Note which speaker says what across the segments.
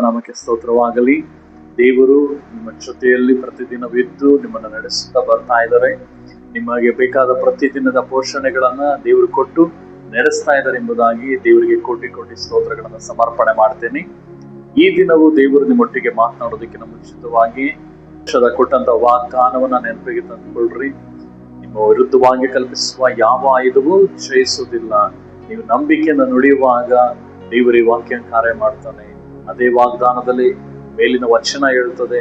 Speaker 1: ನಾಮಕ್ಕೆ ಸ್ತೋತ್ರವಾಗಲಿ. ದೇವರು ನಿಮ್ಮ ಜೊತೆಯಲ್ಲಿ ಪ್ರತಿದಿನವಿದ್ದು ನಿಮ್ಮನ್ನು ನಡೆಸುತ್ತಾ ಬರ್ತಾ ಇದ್ದಾರೆ. ನಿಮಗೆ ಬೇಕಾದ ಪ್ರತಿದಿನದ ಪೋಷಣೆಗಳನ್ನ ದೇವರು ಕೊಟ್ಟು ನಡೆಸ್ತಾ ಇದ್ದಾರೆ ಎಂಬುದಾಗಿ ದೇವರಿಗೆ ಕೋಟಿ ಕೋಟಿ ಸ್ತೋತ್ರಗಳನ್ನು ಸಮರ್ಪಣೆ ಮಾಡ್ತೇನೆ. ಈ ದಿನವೂ ದೇವರು ನಿಮ್ಮೊಟ್ಟಿಗೆ ಮಾತನಾಡೋದಕ್ಕಿಂತ ಮುಂಚಿತವಾಗಿ ವರ್ಷದ ಕೊಟ್ಟಂತ ವಾಗ್ದಾನವನ್ನ ನೆನಪಿಗೆ ತಂದುಕೊಳ್ಳ್ರಿ ನಿಮ್ಮ ವಿರುದ್ಧವಾಗಿ ಕಲ್ಪಿಸುವ ಯಾವ ಆಯುಧವೂ ಜಯಿಸುವುದಿಲ್ಲ ನೀವು ನಂಬಿಕೆಯನ್ನು ನುಡಿಯುವಾಗ ದೇವರ ವಾಕ್ಯ ಕಾರ್ಯ ಮಾಡ್ತಾನೆ. ಅದೇ ವಾಗ್ದಾನದಲ್ಲಿ ಮೇಲಿನ ವಚನ ಹೇಳುತ್ತದೆ,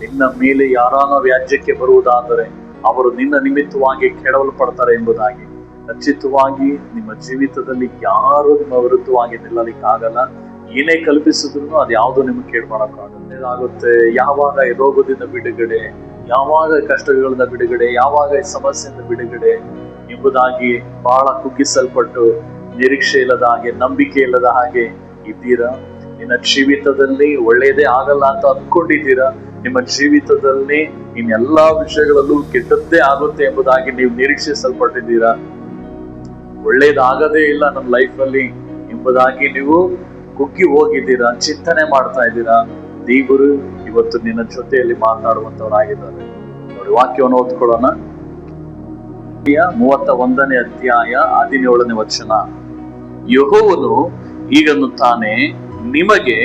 Speaker 1: ನಿನ್ನ ಮೇಲೆ ಯಾರಾನ ವ್ಯಾಜ್ಯಕ್ಕೆ ಬರುವುದಾದರೆ ಅವರು ನಿನ್ನ ನಿಮಿತ್ತವಾಗಿ ಕೆಡವಲ್ಪಡ್ತಾರೆ ಎಂಬುದಾಗಿ. ಖಚಿತವಾಗಿ ನಿಮ್ಮ ಜೀವಿತದಲ್ಲಿ ಯಾರು ನಿಮ್ಮ ವಿರುದ್ಧವಾಗಿ ನಿಲ್ಲಲಿಕ್ಕಾಗಲ್ಲ. ಏನೇ ಕಲ್ಪಿಸಿದ್ರು ಅದು ಯಾವುದು ನಿಮ್ಗೆ ಕೇಳಿ ಯಾವಾಗ ರೋಗದಿಂದ ಬಿಡುಗಡೆ, ಯಾವಾಗ ಕಷ್ಟಗಳಿಂದ ಬಿಡುಗಡೆ, ಯಾವಾಗ ಸಮಸ್ಯೆಯಿಂದ ಬಿಡುಗಡೆ ಎಂಬುದಾಗಿ ಬಹಳ ಕುಗ್ಗಿಸಲ್ಪಟ್ಟು ನಿರೀಕ್ಷೆ ಇಲ್ಲದ ಹಾಗೆ, ನಂಬಿಕೆ ಇಲ್ಲದ ಹಾಗೆ ಇದ್ದೀರಾ? ನಿನ್ನ ಜೀವಿತದಲ್ಲಿ ಒಳ್ಳೆಯದೇ ಆಗಲ್ಲ ಅಂತ ಅಂದ್ಕೊಂಡಿದ್ದೀರಾ? ನಿಮ್ಮ ಜೀವಿತದಲ್ಲಿ ಇನ್ನೆಲ್ಲಾ ವಿಷಯಗಳಲ್ಲೂ ಕೆಟ್ಟದ್ದೇ ಆಗುತ್ತೆ ಎಂಬುದಾಗಿ ನೀವು ನಿರೀಕ್ಷಿಸಲ್ಪಟ್ಟಿದ್ದೀರಾ? ಒಳ್ಳೇದಾಗದೇ ಇಲ್ಲ ನನ್ನ ಲೈಫ್ ಅಲ್ಲಿ ಎಂಬುದಾಗಿ ನೀವು ಕುಗ್ಗಿ ಹೋಗಿದ್ದೀರಾ, ಚಿಂತನೆ ಮಾಡ್ತಾ ಇದ್ದೀರಾ? ದೇವರು ಇವತ್ತು ನಿನ್ನ ಜೊತೆಯಲ್ಲಿ ಮಾತನಾಡುವಂತವರಾಗಿದ್ದಾರೆ ನೋಡಿ, ವಾಕ್ಯವನ್ನು ಓದ್ಕೊಳ್ಳೋಣ. ಮೂವತ್ತ ಒಂದನೇ ಅಧ್ಯಾಯ ಹದಿನೇಳನೇ ವಚನ. ಯಹೋವನು ಈಗನ್ನುತ್ತಾನೆ ನಿಮಗೆ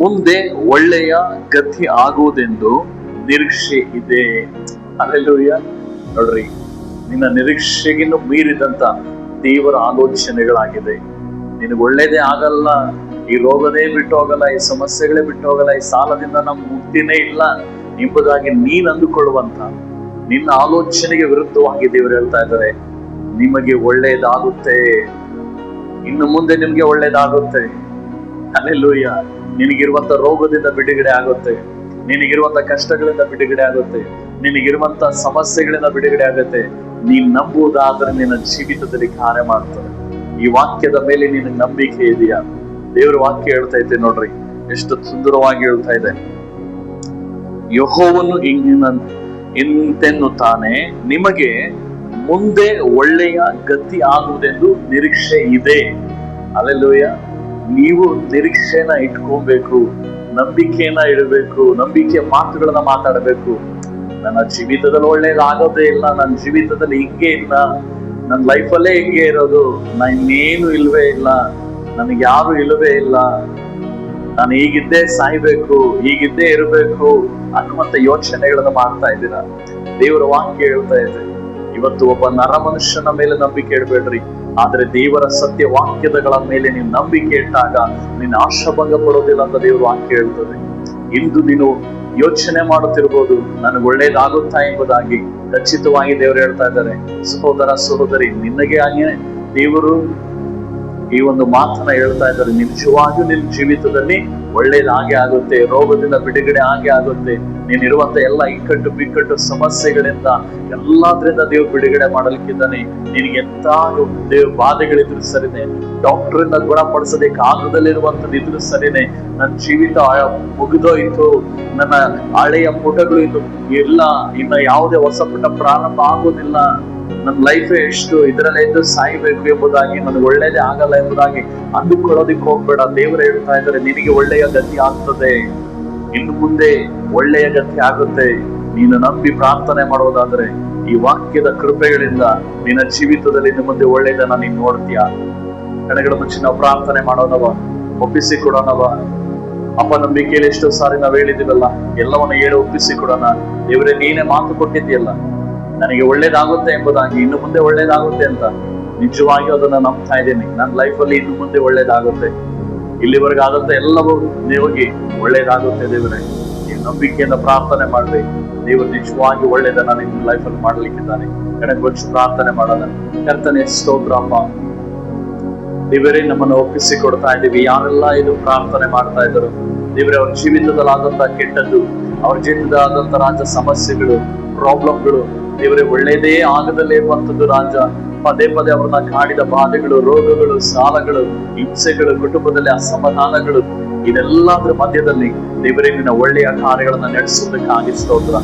Speaker 1: ಮುಂದೆ ಒಳ್ಳೆಯ ಗತಿ ಆಗುವುದೆಂದು ನಿರೀಕ್ಷೆ ಇದೆ. ಅಲ್ಲೆಲ್ಲೂಯ್ಯ ನೋಡ್ರಿ, ನಿನ್ನ ನಿರೀಕ್ಷೆಗಿನ್ನು ಮೀರಿದಂತ ದೇವರ ಆಲೋಚನೆಗಳಾಗಿದೆ. ನಿನಗೆ ಒಳ್ಳೇದೇ ಆಗಲ್ಲ, ಈ ರೋಗದೇ ಬಿಟ್ಟು ಹೋಗಲ್ಲ ಈ ಸಮಸ್ಯೆಗಳೇ ಬಿಟ್ಟು ಹೋಗಲ್ಲ ಈ ಸಾಲದಿಂದ ನಮ್ಮ ಮುಕ್ತಿನೇ ಇಲ್ಲ ಎಂಬುದಾಗಿ ನೀನ್ ಅಂದುಕೊಳ್ಳುವಂತ, ನಿನ್ನ ಆಲೋಚನೆಗೆ ವಿರುದ್ಧವಾಗಿ ದೇವರು ಹೇಳ್ತಾ ಇದ್ದಾರೆ, ನಿಮಗೆ ಒಳ್ಳೇದಾಗುತ್ತೆ ಇನ್ನು ಮುಂದೆ ನಿಮ್ಗೆ ಒಳ್ಳೇದಾಗುತ್ತೆ ಅಲ್ಲೆಲ್ಲೂಯ್ಯ ನಿನಗಿರುವಂತ ರೋಗದಿಂದ ಬಿಡುಗಡೆ ಆಗುತ್ತೆ. ನಿನಗಿರುವಂತ ಕಷ್ಟಗಳಿಂದ ಬಿಡುಗಡೆ ಆಗುತ್ತೆ. ನಿನಗಿರುವಂತ ಸಮಸ್ಯೆಗಳಿಂದ ಬಿಡುಗಡೆ ಆಗುತ್ತೆ. ನೀನ್ ನಂಬುವುದಾದ್ರೆ ನಿನ್ನ ಜೀವಿತದಲ್ಲಿ ಕಾರ್ಯ ಮಾಡ್ತಾರೆ ಈ ವಾಕ್ಯದ ಮೇಲೆ ನಿನ್ನ ನಂಬಿಕೆ ಇದೆಯಾ? ದೇವರ ವಾಕ್ಯ ಹೇಳ್ತಾ ಇದ್ದೆ ನೋಡ್ರಿ. ಎಷ್ಟು ಸುಂದರವಾಗಿ ಹೇಳ್ತಾ ಇದೆ. ಯಹೋವನ್ನು ಇಂತೆನ್ನುತ್ತಾನೆ, ನಿಮಗೆ ಮುಂದೆ ಒಳ್ಳೆಯ ಗತಿ ಆಗುವುದೆಂದು ನಿರೀಕ್ಷೆ ಇದೆ. ಅಲ್ಲೆಲ್ಲೂಯ್ಯ ನೀವು ನಿರೀಕ್ಷೆನ ಇಟ್ಕೊಬೇಕು, ನಂಬಿಕೆನ ಇಡಬೇಕು, ನಂಬಿಕೆ ಮಾತುಗಳನ್ನ ಮಾತಾಡಬೇಕು. ನನ್ನ ಜೀವಿತದಲ್ಲಿ ಒಳ್ಳೇದಾಗೋದೇ ಇಲ್ಲ, ನನ್ನ ಜೀವಿತದಲ್ಲಿ ಹಿಂಗೆ ಇಲ್ಲ, ನನ್ನ ಲೈಫಲ್ಲೇ ಹಿಂಗೆ ಇರೋದು ನಾ ಇನ್ನೇನು ಇಲ್ವೇ ಇಲ್ಲ, ನನಗೆ ಯಾರು ಇಲ್ಲವೇ ಇಲ್ಲ. ನಾನು ಈಗಿದ್ದೇ ಸಾಯ್ಬೇಕು, ಈಗಿದ್ದೇ ಇರಬೇಕು ಅನ್ನುವಂತ ಯೋಚನೆಗಳನ್ನ ಮಾಡ್ತಾ ಇದ್ದೀರಾ? ದೇವರ ವಾಕ್ಯ ಹೇಳ್ತಾ ಇದೆ, ಇವತ್ತು ಒಬ್ಬ ನರ ಮನುಷ್ಯನ ಮೇಲೆ ನಂಬಿಕೆ ಇಡಬೇಡ್ರಿ. ಆದ್ರೆ ದೇವರ ಸತ್ಯ ವಾಕ್ಯದಗಳ ಮೇಲೆ ನೀವು ನಂಬಿಕೆ ಇಟ್ಟಾಗ ನಿನ್ನ ಆಶಾಭಂಗ ಪಡೋದಿಲ್ಲ ಅಂತ ದೇವರು ವಾಕ್ಯ ಹೇಳ್ತದೆ. ಇಂದು ನೀನು ಯೋಚನೆ ಮಾಡುತ್ತಿರ್ಬೋದು ನನಗೆ ಒಳ್ಳೇದಾಗುತ್ತಾ ಎಂಬುದಾಗಿ ಖಚಿತವಾಗಿ ದೇವರು ಹೇಳ್ತಾ ಇದ್ದಾರೆ. ಸಹೋದರ ಸಹೋದರಿ, ನಿನಗೆ ಹಾಗೆ ದೇವರು ಈ ಒಂದು ಮಾತನ್ನ ಹೇಳ್ತಾ ಇದ್ದಾರೆ. ನಿಜವಾಗಿಯೂ ನಿನ್ನ ಜೀವಿತದಲ್ಲಿ ಒಳ್ಳೇದಾಗೆ ಆಗುತ್ತೆ, ರೋಗದಿಂದ ಬಿಡುಗಡೆ ಹಾಗೆ ಆಗುತ್ತೆ. ನೀನಿರುವಂತ ಎಲ್ಲ ಇಕ್ಕಟ್ಟು ಬಿಕ್ಕಟ್ಟು ಸಮಸ್ಯೆಗಳಿಂದ ಎಲ್ಲಾದ್ರಿಂದ ದೇವ್ ಬಿಡುಗಡೆ ಮಾಡಲಿಕ್ಕಿದ್ದಾನೆ. ನಿನಗೆ ಎಂತ ದೇವ್ ಬಾಧೆಗಳಿದ್ರು ಸರಿನೆ ಡಾಕ್ಟರ್ ಇಂದ ಗುಣಪಡಿಸೋದಕ್ಕೆ ಆಗದಲ್ಲಿರುವಂತದ್ದು ಇದ್ರು ಸರಿನೆ. ನನ್ನ ಜೀವಿತ ಮುಗಿದೋಯ್ತು, ನನ್ನ ಹಳೆಯ ಪುಟಗಳು ಇದು ಇಲ್ಲ, ಇನ್ನ ಯಾವುದೇ ಹೊಸ ಪುಟ ಪ್ರಾರಂಭ ಆಗೋದಿಲ್ಲ. ನನ್ನ ಲೈಫ್ ಎಷ್ಟು ಇದರಲ್ಲೇ ಇದ್ದು ಸಾಯ್ಬೇಕು ಎಂಬುದಾಗಿ ನನಗೆ ಒಳ್ಳೇದೇ ಆಗಲ್ಲ ಎಂಬುದಾಗಿ ಅಂದುಕೊಳ್ಳೋದಿಕ್ ಹೋಗ್ಬೇಡ. ದೇವರು ಹೇಳ್ತಾ ಇದ್ದಾರೆ, ನಿನಗೆ ಒಳ್ಳೆಯ ಗತಿ ಆಗ್ತದೆ. ಇನ್ನು ಮುಂದೆ ಒಳ್ಳೆಯ ಗತಿ ಆಗುತ್ತೆ. ನೀನು ನಂಬಿ ಪ್ರಾರ್ಥನೆ ಮಾಡೋದಾದ್ರೆ ಈ ವಾಕ್ಯದ ಕೃಪೆಗಳಿಂದ ನಿನ್ನ ಜೀವಿತದಲ್ಲಿ ಇನ್ನು ಮುಂದೆ ಒಳ್ಳೆಯದನ್ನ ನೀನ್ ನೋಡ್ತೀಯ. ಕಡೆಗಳ ಮುಂಚೆ ನಾವು ಪ್ರಾರ್ಥನೆ ಮಾಡೋಣವ ಒಪ್ಪಿಸಿ ಕೊಡೋಣವ ಅಪ್ಪ, ನಂಬಿಕೆಯಲ್ಲಿ ಎಷ್ಟೋ ಸಾರಿ ನಾವ್ ಹೇಳಿದಿವಲ್ಲ ಎಲ್ಲವನ್ನ ಹೇಳಿ ಒಪ್ಪಿಸಿ ಕೊಡೋಣ ದೇವರೇ, ನೀನೇ ಮಾತು ಕೊಟ್ಟಿದ್ಯಲ್ಲ ನನಗೆ ಒಳ್ಳೇದಾಗುತ್ತೆ ಎಂಬುದಾಗಿ ಇನ್ನು ಮುಂದೆ ಒಳ್ಳೇದಾಗುತ್ತೆ ಅಂತ ನಿಜವಾಗಿಯೂ ಅದನ್ನ ನಂಬ್ತಾ ಇದ್ದೇನೆ. ನನ್ನ ಲೈಫ್ ಅಲ್ಲಿ ಇನ್ನು ಮುಂದೆ ಒಳ್ಳೇದಾಗುತ್ತೆ. ಇಲ್ಲಿವರೆಗೆ ಆದಂತ ಎಲ್ಲವೂ ದೇವರಿಗೆ ಒಳ್ಳೇದಾಗುತ್ತೆ ದೇವರೇ. ಈ ನಂಬಿಕೆಯಿಂದ ಪ್ರಾರ್ಥನೆ ಮಾಡಿದೆ ದೇವರು ನಿಜವಾಗಿ ಒಳ್ಳೇದನ್ನ ನಿಮ್ಮ ಲೈಫಲ್ಲಿ ಮಾಡ್ಲಿಕ್ಕಿದ್ದಾನೆ. ಕಡೆ ಗೊಚ್ಚು ಪ್ರಾರ್ಥನೆ ಮಾಡೋಣ. ಕರ್ತನೆ ಸ್ತೋತ್ರಪ್ಪ ದೇವರೇ, ನಮ್ಮನ್ನು ಒಪ್ಪಿಸಿ ಕೊಡ್ತಾ ಇದ್ದೀವಿ. ಯಾರೆಲ್ಲ ಇದು ಪ್ರಾರ್ಥನೆ ಮಾಡ್ತಾ ಇದ್ದರು, ದೇವರೇ, ಅವ್ರ ಜೀವಿತದಲ್ಲಾದಂತಹ ಕೆಟ್ಟದ್ದು, ಅವ್ರ ಜೀವಿತದಾದಂತ ರಾಜ್ಯ ಸಮಸ್ಯೆಗಳು ಪ್ರಾಬ್ಲಮ್ಗಳು ದೇವರೇ ಒಳ್ಳೇದೇ ಆಗದಲ್ಲೇ ಬಂತದ್ದು ರಾಜ. ಪದೇ ಪದೇ ಅವ್ರನ್ನ ಕಾಡಿದ ಬಾಧೆಗಳು, ರೋಗಗಳು, ಸಾಲಗಳು, ಹಿಂಸೆಗಳು, ಕುಟುಂಬದಲ್ಲಿ ಅಸಮಾಧಾನಗಳು, ಇದೆಲ್ಲದರ ಮಧ್ಯದಲ್ಲಿ ದೇವರೇ, ನಿನ್ನ ಒಳ್ಳೆಯ ಕಾರ್ಯಗಳನ್ನ ನಡೆಸೋದಕ್ಕಾಗಿ ಸ್ತೋತ್ರ.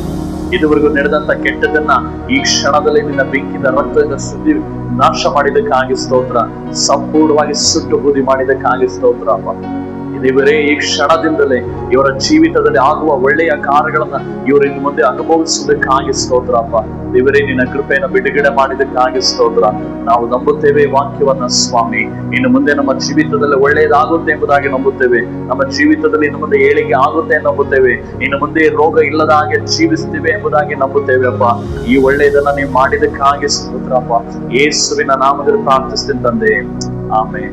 Speaker 1: ಇದುವರೆಗೂ ನಡೆದಂತ ಕೆಟ್ಟದನ್ನ ಈ ಕ್ಷಣದಲ್ಲಿ ನಿನ್ನ ಬೆಂಕಿದ ರಕ್ತದ ಸುದ್ದಿ ನಾಶ ಮಾಡಿದಕ್ಕಾಗಿ ಸ್ತೋತ್ರ. ಸಂಪೂರ್ಣವಾಗಿ ಸುಟ್ಟು ಬೂದಿ ಮಾಡಿದಕ್ಕಾಗಿ ಸ್ತೋತ್ರ, ಅಪ್ಪ. ದೇವರೇ, ಈ ಕ್ಷಣದಿಂದಲೇ ಇವರ ಜೀವಿತದಲ್ಲಿ ಆಗುವ ಒಳ್ಳೆಯ ಕಾರ್ಯಗಳನ್ನ ಇವರು ಇನ್ನು ಮುಂದೆ ಅನುಭವಿಸುವುದಕ್ಕಾಗಿ ಸ್ತೋತ್ರಪ್ಪ ದೇವರೇ, ನಿನ್ನ ಕೃಪೆಯನ್ನು ಬಿಡುಗಡೆ ಮಾಡಿದಕ್ಕಾಗಿ ಸ್ತೋತ್ರ. ನಾವು ನಂಬುತ್ತೇವೆ ವಾಕ್ಯವನ್ನ, ಸ್ವಾಮಿ. ಇನ್ನು ಮುಂದೆ ನಮ್ಮ ಜೀವಿತದಲ್ಲಿ ಒಳ್ಳೆಯದಾಗುತ್ತೆ ಎಂಬುದಾಗಿ ನಂಬುತ್ತೇವೆ. ನಮ್ಮ ಜೀವಿತದಲ್ಲಿ ಇನ್ನು ಮುಂದೆ ಏಳಿಗೆ ಆಗುತ್ತೆ ನಂಬುತ್ತೇವೆ. ಇನ್ನು ಮುಂದೆ ರೋಗ ಇಲ್ಲದ ಹಾಗೆ ಜೀವಿಸ್ತೇವೆ ಎಂಬುದಾಗಿ ನಂಬುತ್ತೇವೆ, ಅಪ್ಪ. ಈ ಒಳ್ಳೆಯದನ್ನ ನೀವು ಮಾಡಿದಕ್ಕಾಗಿ ಸ್ತೋತ್ರಪ್ಪ ಯೇಸುವಿನ ನಾಮದಲ್ಲಿ ಪ್ರಾರ್ಥಿಸ್ತೀನಿ ತಂದೆ. ಆಮೇಲೆ